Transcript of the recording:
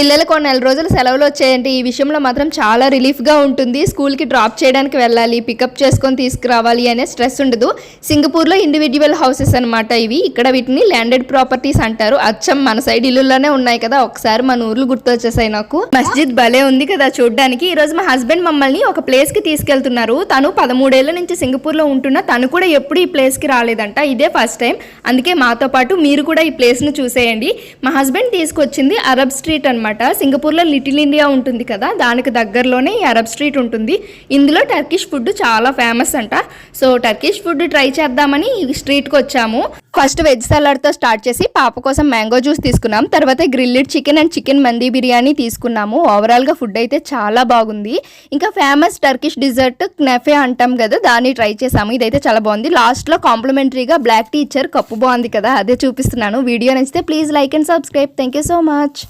పిల్లలకు కొన్ని నెల రోజులు సెలవులు వచ్చాయంటే ఈ విషయంలో మాత్రం చాలా రిలీఫ్గా ఉంటుంది. స్కూల్కి డ్రాప్ చేయడానికి వెళ్ళాలి పికప్ చేసుకొని తీసుకురావాలి అనే స్ట్రెస్ ఉండదు. సింగపూర్లో ఇండివిజువల్ హౌసెస్ అన్నమాట ఇవి. ఇక్కడ వీటిని ల్యాండెడ్ ప్రాపర్టీస్ అంటారు. అచ్చం మన సైడ్ ఇల్లుల్లోనే ఉన్నాయి కదా. ఒకసారి మన ఊర్లు గుర్తొచ్చేసాయి నాకు. మస్జిద్ భలే ఉంది కదా చూడడానికి. ఈ రోజు మా హస్బెండ్ మమ్మల్ని ఒక ప్లేస్కి తీసుకెళ్తున్నారు. తను పదమూడేళ్ళ నుంచి సింగపూర్లో ఉంటున్న తను కూడా ఎప్పుడు ఈ ప్లేస్కి రాలేదంట. ఇదే ఫస్ట్ టైం. అందుకే మాతో పాటు మీరు కూడా ఈ ప్లేస్ను చూసేయండి. మా హస్బెండ్ తీసుకొచ్చింది అరబ్ స్ట్రీట్ అనమాట సింగపూర్లో లిటిల్ ఇండియా ఉంటుంది కదా దానికి దగ్గరలోనే ఈ అరబ్ స్ట్రీట్ ఉంటుంది. ఇందులో టర్కిష్ ఫుడ్ చాలా ఫేమస్ అంట. సో టర్కిష్ ఫుడ్ ట్రై చేద్దామని ఈ స్ట్రీట్కి వచ్చాము. ఫస్ట్ వెజ్ సలాడ్తో స్టార్ట్ చేసి పాప కోసం మ్యాంగో జ్యూస్ తీసుకున్నాం. తర్వాత grilled chicken and chicken మందీ biryani తీసుకున్నాము. ఓవరాల్గా ఫుడ్ అయితే చాలా బాగుంది. ఇంకా ఫేమస్ టర్కిష్ డిజర్ట్ నెఫే అంటాం కదా దాన్ని ట్రై చేసాము. ఇదైతే చాలా బాగుంది. లాస్ట్లో కాంప్లిమెంటరీగా బ్లాక్ టీ ఇచ్చారు. కప్పు బాగుంది కదా అదే చూపిస్తున్నాను. వీడియో నచ్చితే please like and subscribe. Thank you so much.